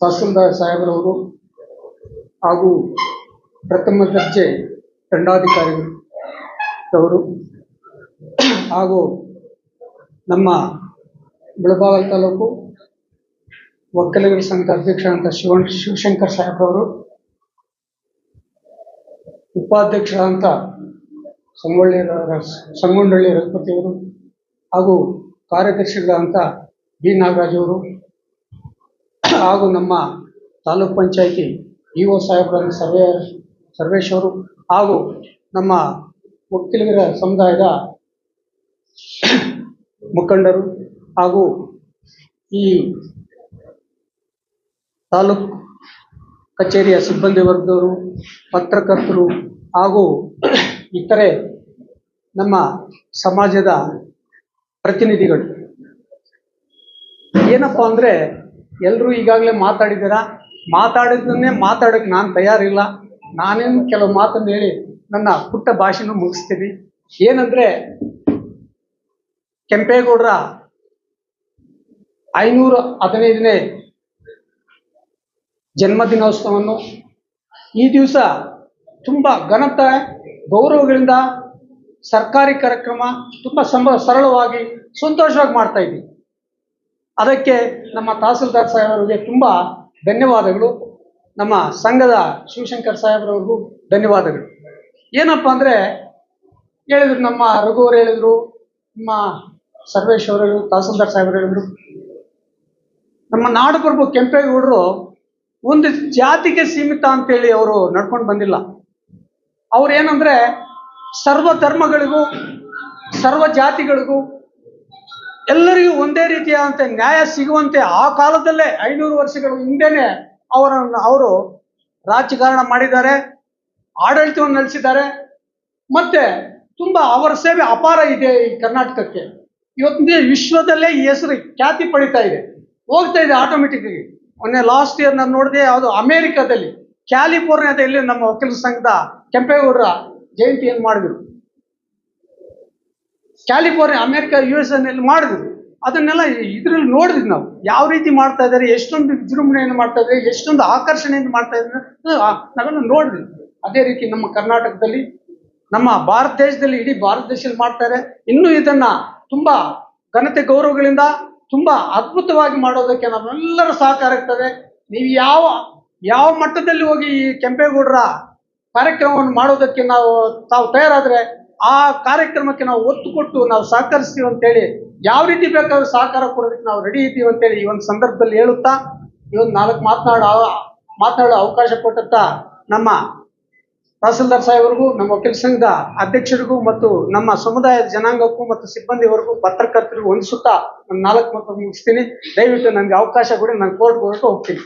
ತಹಸೀಲ್ದಾರ್ ಸಾಹೇಬರವರು ಹಾಗೂ ಪ್ರಥಮ ದರ್ಜೆ ದಂಡಾಧಿಕಾರಿಗಳವರು ಹಾಗೂ ನಮ್ಮ ಮುಳಬಾಗಲ್ ತಾಲೂಕು ಒಕ್ಕಲಿಗರ ಸಂಘದ ಅಧ್ಯಕ್ಷ ಅಂತ ಶಿವನ್ ಶಿವಶಂಕರ್ ಸಾಹೇಬ್ರವರು ಉಪಾಧ್ಯಕ್ಷರಾದಂಥ ಸಂಗೊಳ್ಳಿ ರ- ಸಂಗೊಂಡಳ್ಳಿ ರಘುಪತಿಯವರು ಹಾಗೂ ಕಾರ್ಯದರ್ಶಿಗಳಾದಂಥ ಬಿ ನಾಗರಾಜ್ ಅವರು ಹಾಗೂ ನಮ್ಮ ತಾಲೂಕ್ ಪಂಚಾಯಿತಿ ಇ ಒ ಸಾಹೇಬ್ರನ್ನ ಸರ್ವೇ ಸರ್ವೇಶ್ ಅವರು ಹಾಗೂ ನಮ್ಮ ಒಕ್ಕಲಿಗರ ಸಮುದಾಯದ ಮುಖಂಡರು ಹಾಗೂ ಈ ತಾಲೂಕ್ ಕಚೇರಿಯ ಸಿಬ್ಬಂದಿ ವರ್ಗದವರು, ಪತ್ರಕರ್ತರು ಹಾಗೂ ಇತರೆ ನಮ್ಮ ಸಮಾಜದ ಪ್ರತಿನಿಧಿಗಳು. ಏನಪ್ಪ ಅಂದರೆ ಎಲ್ಲರೂ ಈಗಾಗಲೇ ಮಾತಾಡಿದ್ದೀರಾ? ಮಾತಾಡಿದ್ದನ್ನೇ ಮಾತಾಡೋಕ್ಕೆ ನಾನು ತಯಾರಿಲ್ಲ. ನಾನೇನು ಕೆಲವು ಮಾತನ್ನು ಹೇಳಿ ನನ್ನ ಪುಟ್ಟ ಭಾಷೆನೂ ಮುಗಿಸ್ತೀನಿ. ಏನಂದರೆ ಕೆಂಪೇಗೌಡರ ಐನೂರ ಹದಿನೈದನೇ ಜನ್ಮದಿನೋತ್ಸವವನ್ನು ಈ ದಿವಸ ತುಂಬ ಘನತ ಗೌರವಗಳಿಂದ ಸರ್ಕಾರಿ ಕಾರ್ಯಕ್ರಮ ತುಂಬ ಸಂಭ ಸರಳವಾಗಿ, ಸಂತೋಷವಾಗಿ ಮಾಡ್ತಾ ಇದ್ದೀವಿ. ಅದಕ್ಕೆ ನಮ್ಮ ತಹಸೀಲ್ದಾರ್ ಸಾಹೇಬರಿಗೆ ತುಂಬ ಧನ್ಯವಾದಗಳು. ನಮ್ಮ ಸಂಘದ ಶಿವಶಂಕರ್ ಸಾಹೇಬ್ರವ್ರಿಗೂ ಧನ್ಯವಾದಗಳು. ಏನಪ್ಪ ಅಂದರೆ ಹೇಳಿದ್ರು, ನಮ್ಮ ರಘು ಅವ್ರು ಹೇಳಿದ್ರು, ನಮ್ಮ ಸರ್ವೇಶ್ ಅವರು, ತಹಸೀಲ್ದಾರ್ ಸಾಹೇಬ್ರು ಹೇಳಿದ್ರು. ನಮ್ಮ ನಾಡಪ್ರಭು ಕೆಂಪೇಗೌಡರು ಒಂದು ಜಾತಿಗೆ ಸೀಮಿತ ಅಂತೇಳಿ ಅವರು ನಡ್ಕೊಂಡು ಬಂದಿಲ್ಲ. ಅವ್ರು ಏನಂದ್ರೆ ಸರ್ವ ಧರ್ಮಗಳಿಗೂ, ಸರ್ವ ಜಾತಿಗಳಿಗೂ ಎಲ್ಲರಿಗೂ ಒಂದೇ ರೀತಿಯಾದಂತೆ ನ್ಯಾಯ ಸಿಗುವಂತೆ ಆ ಕಾಲದಲ್ಲೇ ಐನೂರು ವರ್ಷಗಳ ಹಿಂದೆನೆ ಅವರನ್ನು ಅವರು ರಾಜಕಾರಣ ಮಾಡಿದ್ದಾರೆ, ಆಡಳಿತವನ್ನು ನಡೆಸಿದ್ದಾರೆ. ಮತ್ತೆ ತುಂಬಾ ಅವರ ಸೇವೆ ಅಪಾರ ಇದೆ ಈ ಕರ್ನಾಟಕಕ್ಕೆ. ಇವತ್ತಿನ ವಿಶ್ವದಲ್ಲೇ ಈ ಹೆಸರು ಖ್ಯಾತಿ ಪಡಿತಾ ಇದೆ. ಹೋಗ್ತಾ ಇದೆ ಆಟೋಮೆಟಿಕ್ ಆಗಿ ಮೊನ್ನೆ ಲಾಸ್ಟ್ ಇಯರ್ ನಾನು ನೋಡಿದೆ, ಯಾವುದು ಅಮೆರಿಕದಲ್ಲಿ ಕ್ಯಾಲಿಫೋರ್ನಿಯಾದಲ್ಲಿ ನಮ್ಮ ವಕೀಲ ಸಂಘದ ಕೆಂಪೇಗೌಡರ ಜಯಂತಿಯನ್ನು ಮಾಡಿದ್ರು. ಕ್ಯಾಲಿಫೋರ್ನಿಯಾ, ಅಮೆರಿಕ ಯು ಎಸ್ನಲ್ಲಿ ಮಾಡಿದ್ರು. ಅದನ್ನೆಲ್ಲ ಇದ್ರಲ್ಲಿ ನೋಡಿದ್ವಿ ನಾವು. ಯಾವ ರೀತಿ ಮಾಡ್ತಾ ಇದ್ದಾರೆ, ಎಷ್ಟೊಂದು ವಿಜೃಂಭಣೆಯನ್ನು ಮಾಡ್ತಾ ಇದ್ದಾರೆ, ಎಷ್ಟೊಂದು ಆಕರ್ಷಣೆಯಿಂದ ಮಾಡ್ತಾ ಇದ್ದಾರೆ ನಾವೆಲ್ಲ ನೋಡಿದ್ವಿ. ಅದೇ ರೀತಿ ನಮ್ಮ ಕರ್ನಾಟಕದಲ್ಲಿ, ನಮ್ಮ ಭಾರತ ದೇಶದಲ್ಲಿ, ಇಡೀ ಭಾರತ ದೇಶದಲ್ಲಿ ಮಾಡ್ತಾರೆ. ಇನ್ನೂ ಇದನ್ನ ತುಂಬಾ ಘನತೆ ಗೌರವಗಳಿಂದ, ತುಂಬಾ ಅದ್ಭುತವಾಗಿ ಮಾಡೋದಕ್ಕೆ ನಾವೆಲ್ಲರೂ ಸಹಕಾರ ಇರ್ತದೆ. ನೀವು ಯಾವ ಯಾವ ಮಟ್ಟದಲ್ಲಿ ಹೋಗಿ ಈ ಕೆಂಪೇಗೌಡರ ಕಾರ್ಯಕ್ರಮವನ್ನು ಮಾಡೋದಕ್ಕೆ ನಾವು ತಾವು ತಯಾರಾದ್ರೆ ಆ ಕಾರ್ಯಕ್ರಮಕ್ಕೆ ನಾವು ಒತ್ತು ಕೊಟ್ಟು ನಾವು ಸಹಕರಿಸ್ತೀವಿ ಅಂತೇಳಿ ಯಾವ ರೀತಿ ಬೇಕಾದ್ರೂ ಸಹಕಾರ ಕೊಡೋದಕ್ಕೆ ನಾವು ರೆಡಿ ಇದ್ದೀವಿ ಅಂತೇಳಿ ಈ ಒಂದು ಸಂದರ್ಭದಲ್ಲಿ ಹೇಳುತ್ತಾ, ಈ ಒಂದು ನಾಲ್ಕು ಮಾತನಾಡೋ ಮಾತನಾಡೋ ಅವಕಾಶ ಕೊಟ್ಟಂತ ನಮ್ಮ ತಹಸೀಲ್ದಾರ್ ಸಾಹೇಬರಿಗೂ, ನಮ್ಮ ವಕೀಲ ಸಂಘದ ಅಧ್ಯಕ್ಷರಿಗೂ ಮತ್ತು ನಮ್ಮ ಸಮುದಾಯದ ಜನಾಂಗಕ್ಕೂ ಮತ್ತು ಸಿಬ್ಬಂದಿವರೆಗೂ ಪತ್ರಕರ್ತರಿಗೂ ಹೊಂದಿಸುತ್ತಾ ನಾನು ನಾಲ್ಕು ಮಾತು ಮುಗಿಸ್ತೀನಿ. ದಯವಿಟ್ಟು ನನಗೆ ಅವಕಾಶ ಕೊಡಿ, ನಾನು ಕೋರ್ಟ್ ಹೊರಟು ಹೋಗ್ತೀನಿ.